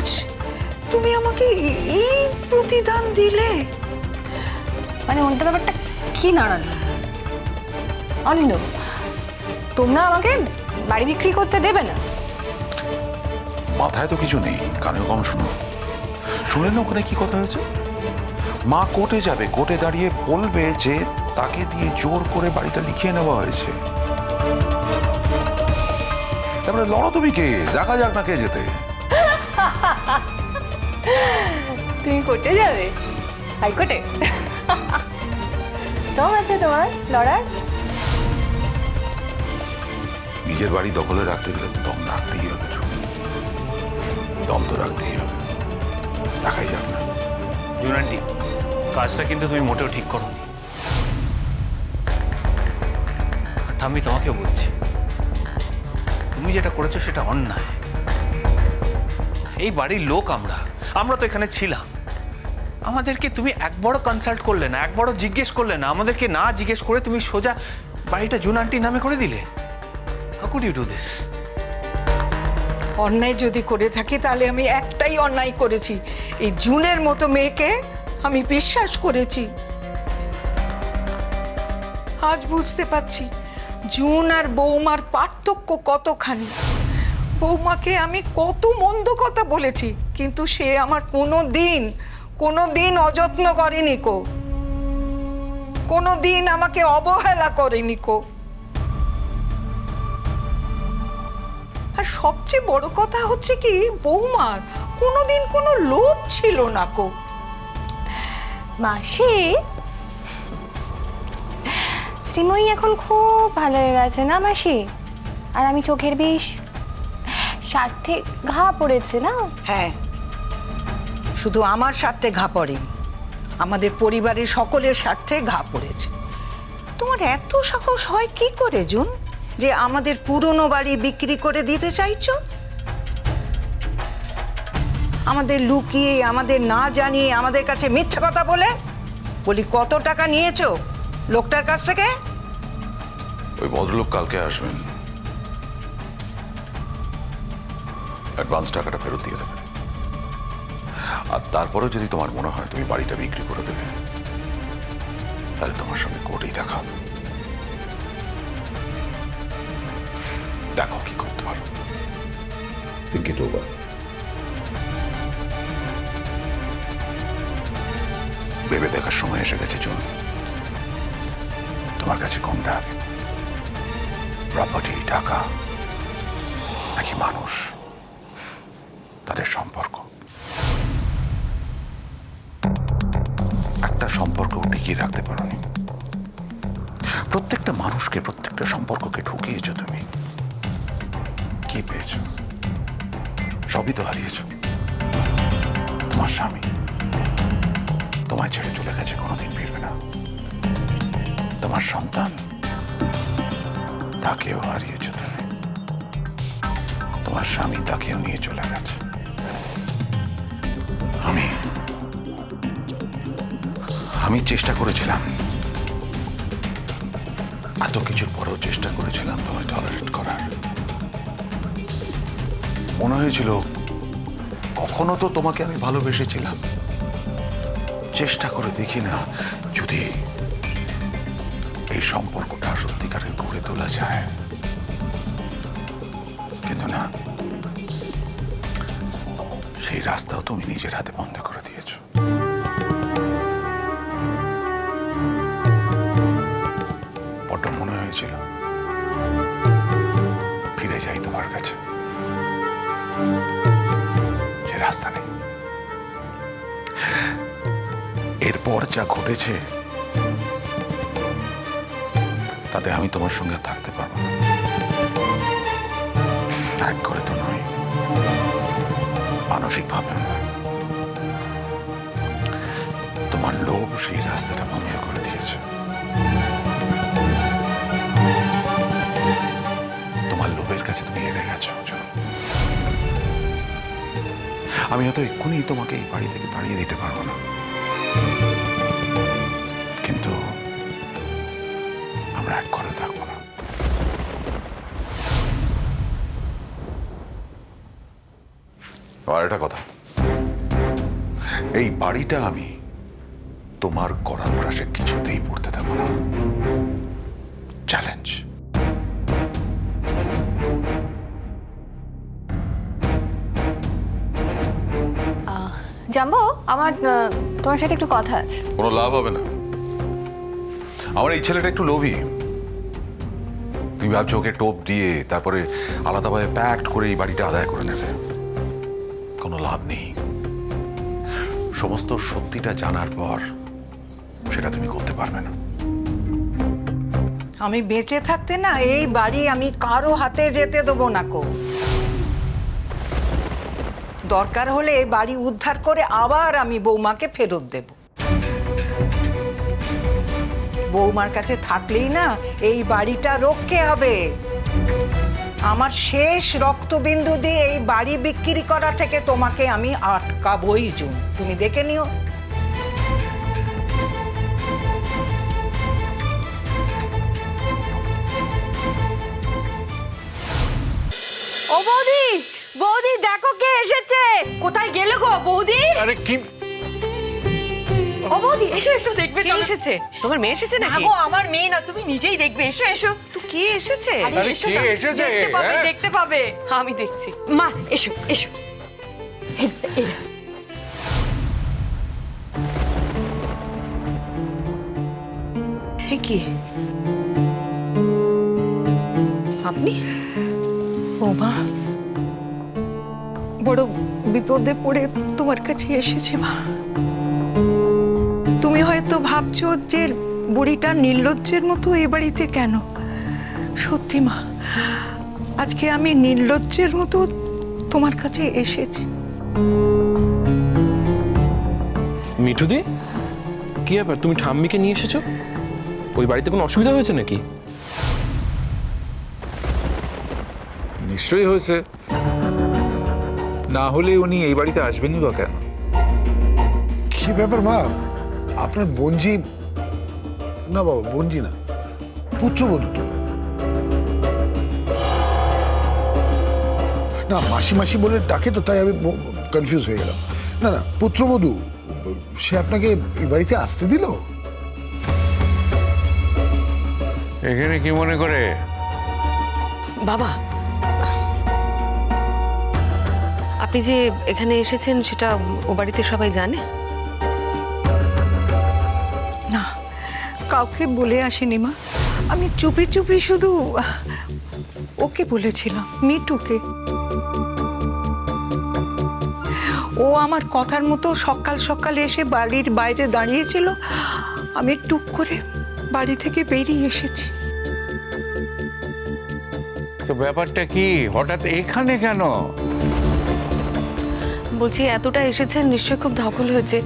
আজ তুমি আমাকে এই প্রতিদান দিলে। মানে মধ্যে ব্যাপারটা কি দাঁড়াল অনিন্দ তোমরা আমাকে বাড়ি বিক্রি করতে দেবে না? মাথায় তো কিছু নেই কানেও কম শুনো। শুনলেন না ওখানে কি কথা হয়েছে? মা কোর্টে যাবে কোর্টে দাঁড়িয়ে বলবে যে তাকে দিয়ে জোর করে বাড়িটা লিখিয়ে নেওয়া হয়েছে। তারপরে লড়ো তুমি কে দেখা যাক না কে যেতে তুমি কোর্টে যাবে? হাইকোর্টে দম আছে তোমার লড়ার? নিজের বাড়ি দখলে রাখতে গেলে দম রাখতেই হবে দম তো রাখতেই হবে। দেখাই যাক না। জুনান্টি কাজটা কিন্তু তুমি মোটেও ঠিক করোনি। আর ঠাম্মি তোমাকে বলছি তুমি যেটা করেছ সেটা অন্যায়। এই বাড়ির লোক আমরা। আমরা তো এখানে ছিলাম। আমাদেরকে তুমি একবারও কনসাল্ট করলে না, এক একবারও জিজ্ঞেস করলে না, আমাদেরকে না জিজ্ঞেস করে তুমি সোজা বাড়িটা জুনান্টির নামে করে দিলে। হাউ ইউ ডু দিস অন্যায় যদি করে থাকি, তাহলে আমি একটাই অন্যায় করেছি। এই জুনের মতো মেয়েকে আমি বিশ্বাস করেছি। আজ বুঝতে পারছি, জুন আর বৌমার পার্থক্য কতখানি। বৌমাকে আমি কত মন্দ কথা বলেছি, কিন্তু সে আমার কোনো দিন কোনো দিন অযত্ন করেনি কো। কোনো দিন আমাকে অবহেলা করেনি কো। আর সবচেয়ে বড় কথা হচ্ছে কি, বৌমার কোনোদিন কোনো লোভ ছিল না কো। মাসি? শ্রীময়ী এখন খুব ভালো হয়ে গেছে না মাসি? আর আমি চোখের বিষ? স্বার্থে ঘা পড়েছে না? হ্যাঁ। শুধু আমার স্বার্থে ঘা পড়েনি আমাদের পরিবারের সকলের স্বার্থে ঘা পড়েছে। তোমার এত সাহস হয় কি করে জুন? যে আমাদের পুরনো বাড়ি বিক্রি করে দিতে চাইছো? আমাদের লুকিয়ে আমাদের না জানিয়ে আমাদের কাছে মিথ্যা কথা বলে? বলি কত টাকা নিয়েছো লোকটার কাছ থেকে? ওই ভদ্রলোক কালকে আসবেন। অ্যাডভান্স টাকাটা ফেরত দিয়ে দেবে। আর তারপরেও যদি তোমার মনে হয় তুমি বাড়িটা বিক্রি করে দেবে তাহলে তোমার সঙ্গে কোর্টেই দেখা দেখো কি করতে পারো। থিঙ্ক ইট ওভার ভেবে দেখার সময় এসে গেছে চুন তোমার কাছে কোনটা? প্রপার্টি টাকা নাকি মানুষ? তাদের সম্পর্ক। একটা সম্পর্ক টিকিয়ে রাখতে পারোনি। প্রত্যেকটা মানুষকে, প্রত্যেকটা সম্পর্ককে ঢুকিয়েছো তুমি। কি পেয়েছ? সবই তো হারিয়েছ। তোমার স্বামী। তোমায় ছেড়ে চলে গেছে, কোনোদিন ফিরবে না। তোমার সন্তান। তাকেও হারিয়েছ তুমি। তোমার স্বামী তাকেও নিয়ে চলে গেছে। আমি আমি চেষ্টা করেছিলাম। এত কিছুর পরেও চেষ্টা করেছিলাম তোমায় টলারেট করার। মনে হয়েছিল, কখনো তো তোমাকে আমি ভালোবেসেছিলাম। চেষ্টা করে দেখি না, যদি এই সম্পর্কটা সত্যিকারের গড়ে তোলা যায়। কিন্তু না। সেই রাস্তাও তুমি নিজের হাতে বন্ধ করে দিয়েছ। বড্ড মনে হয়েছিল। ফিরে যাই তোমার কাছে। সে রাস্তা নেই। এরপর যা ঘটেছে, তাতে আমি তোমার সঙ্গে থাকতে পারব না। এক করে তো নয় মানসিকভাবে তোমার লোভ সেই রাস্তাটা বন্ধ করে দিয়েছে। তোমার লোভের কাছে তুমি হেরে গেছো। আমি হয়তো এক্ষুনি তোমাকে এই বাড়ি থেকে তাড়িয়ে দিতে পারব না। আর একটা কথা এই বাড়িটা আমি তোমার করাল গ্রাসে কিছুতেই পড়তে দেবো না। চ্যালেঞ্জ জাম্বো আমার তোমার সাথে একটু কথা আছে। কোনো লাভ হবে না। আমার এই ছেলেটা একটু লোভী। তুমি ভাবছ ওকে টোপ দিয়ে তারপরে আলাদাভাবে প্যাক্ট করে এই বাড়িটা আদায় করে নেবে। লাভ নেই। সমস্ত সত্যিটা জানার পর সেটা তুমি করতে পারবে না। আমি বেঁচে থাকতে না, এই বাড়ি আমি কারও হাতে যেতে দেবো না কো। দরকার হলে এই বাড়ি উদ্ধার করে আবার আমি বৌমাকে ফেরত দেব। বৌমার কাছে থাকলেই না, এই বাড়িটা রক্ষে হবে। আমার শেষ রক্তবিন্দু দিয়ে এই বাড়ি বিক্রি করা থেকে তোমাকে আমি আটকাবই জুন। তুমি দেখে নিও। ও বৌদি বৌদি দেখো কে এসেছে। কোথায় গেল গো বৌদি? আরে কি ও বৌদি এসো এসো। দেখবে কে এসেছে? তোমার মেয়ে এসেছে না নাকি? গো আমার মেয়ে না তুমি নিজেই দেখবে। এসো এসো। তো কে এসেছে? আরে এসো কে এসেছে? দেখতে পাবে হ্যাঁ? দেখতে পাবে। আমি দেখছি। মা এসো এসো। কি? আপনি? বৌমা বড় বিপদে পড়ে তোমার কাছে এসেছে মা। ভাবছ যে বুড়িটা নির্লজ্জের মতো এ বাড়িতে কেন? সত্যি মা আজকে আমি নির্লজ্জের মতো তোমার কাছে এসেছি। মিঠুদি কি ব্যাপার? তুমি ঠাম্মিকে নিয়ে এসেছ? ওই বাড়িতে কোনো অসুবিধা হয়েছে নাকি? নিশ্চয়ই হয়েছে। না হলে উনি এই বাড়িতে আসবেনই বা কেন? কি ব্যাপার মা? আপনার বঞ্জি না বাবা বঞ্জি না পুত্রবধূ তো। না মাসি মাসি বলে ডাকে তো তাই আমি কনফিউজ হয়ে গেলাম। না না পুত্রবধূ সে আপনাকে এই বাড়িতে আসতে দিল? এখানে কি মনে করে? বাবা আপনি যে এখানে এসেছেন সেটা ও বাড়িতে সবাই জানে? কাউকে বলে আসিনি মা। আমি চুপি চুপি শুধু ওকে বলেছিলাম মিটুকে। ও আমার কথার মতো সকাল সকাল এসে বাড়ির বাইরে দাঁড়িয়েছিল। আমি টুক করে বাড়ি থেকে বেরিয়ে এসেছি। তো ব্যাপারটা কি? হঠাৎ এখানে কেন? বলছি এতটা এসেছেন নিশ্চয়ই খুব ধকল হয়েছে।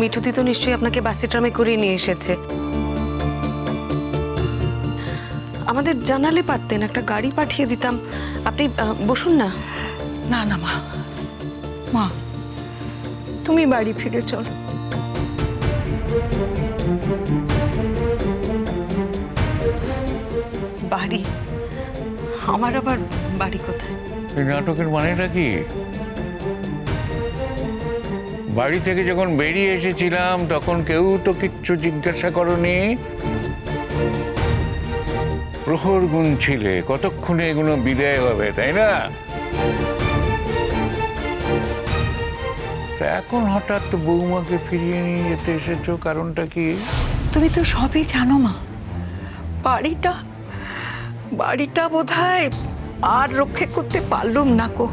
মিঠুতি তো নিশ্চয়ই আপনাকে বাসে ট্রামে করে নিয়ে এসেছে। আমাদের জানালে পারতেন একটা গাড়ি পাঠিয়ে দিতাম। আপনি বসুন না। না না মা। মা তুমি বাড়ি ফিরে চল। বাড়ি? আমার আবার বাড়ি কোথায়? এই নাটকের মানেটা কি? বাড়ি থেকে যখন বেরিয়ে এসেছিলাম, তখন কেউ তো কিচ্ছু জিজ্ঞাসা করনি। প্রহর গুণ ছিলে কতক্ষণে এগুলো বিদায় হবে, তাই না? এখন হঠাৎ বৌমাকে ফিরিয়ে নিয়ে যেতে এসেছ, কারণটা কি? তুমি তো সবই জানো, মা। বাড়িটা বাড়িটা বোধহয় আর রক্ষে করতে পারলুম না কো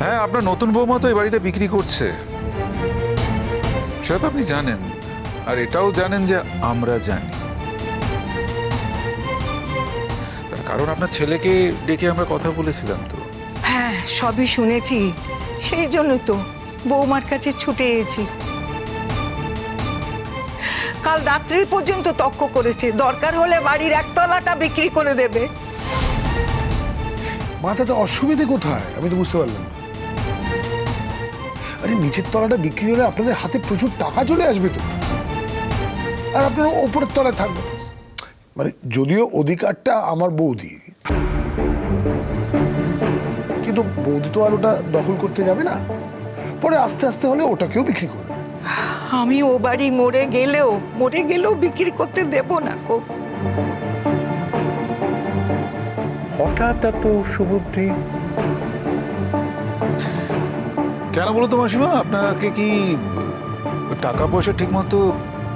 হ্যাঁ আপনার নতুন বৌমা তো এই বাড়িটা বিক্রি করছে। সেটা তো আপনি জানেন। আর এটাও জানেন যে আমরা জানি। তার কারণ আপনার ছেলেকে ডেকে আমরা কথা বলেছিলাম তো। হ্যাঁ সবই শুনেছি। সেই জন্য তো বৌমার কাছে ছুটে এসেছি। কাল রাত্রি পর্যন্ত তক্ক করেছে। দরকার হলে বাড়ির একতলাটা বিক্রি করে দেবে। মা তাতে অসুবিধে কোথায়? আমি তো বুঝতে পারলাম না। আরে নিচের তলাটা বিক্রি হলে আপনাদের হাতে প্রচুর টাকা চলে আসবে তো। আর আপনারা ওপরের তলায় থাকবেন। মানে যদিও অধিকারটা আমার বৌদি কিন্তু বৌদি তো আর ওটা দখল করতে যাবে না। পরে আস্তে আস্তে হলে ওটাকেও বিক্রি করবে। আমি ও বাড়ি মরে গেলেও মরে গেলেও বিক্রি করতে দেব না কো হঠাৎ এত সুবুদ্ধি কেন বলো তো মাসিমা? আপনাকে কি টাকা পয়সা ঠিক মতো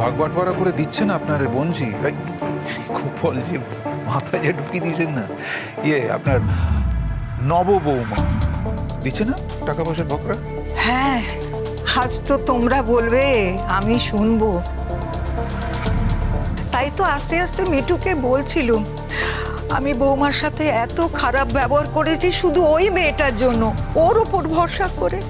ভাগ বাটোয়ারা করে দিচ্ছে না আপনার বঞ্জি খুব বলছি মাথায় যে ঢুকিয়ে দিয়েছেন না। ইয়ে আপনার নব বৌমা। দিচ্ছে না টাকা পয়সার বকরা? হ্যাঁ আজ তো তোমরা বলবে, আমি শুনব। তাই তো আস্তে আস্তে মিটুকে বলছিলুম, আমি বৌমার সাথে এত খারাপ ব্যবহার করেছি শুধু ওই মেয়েটার জন্য, ওর ওপর ভরসা করে।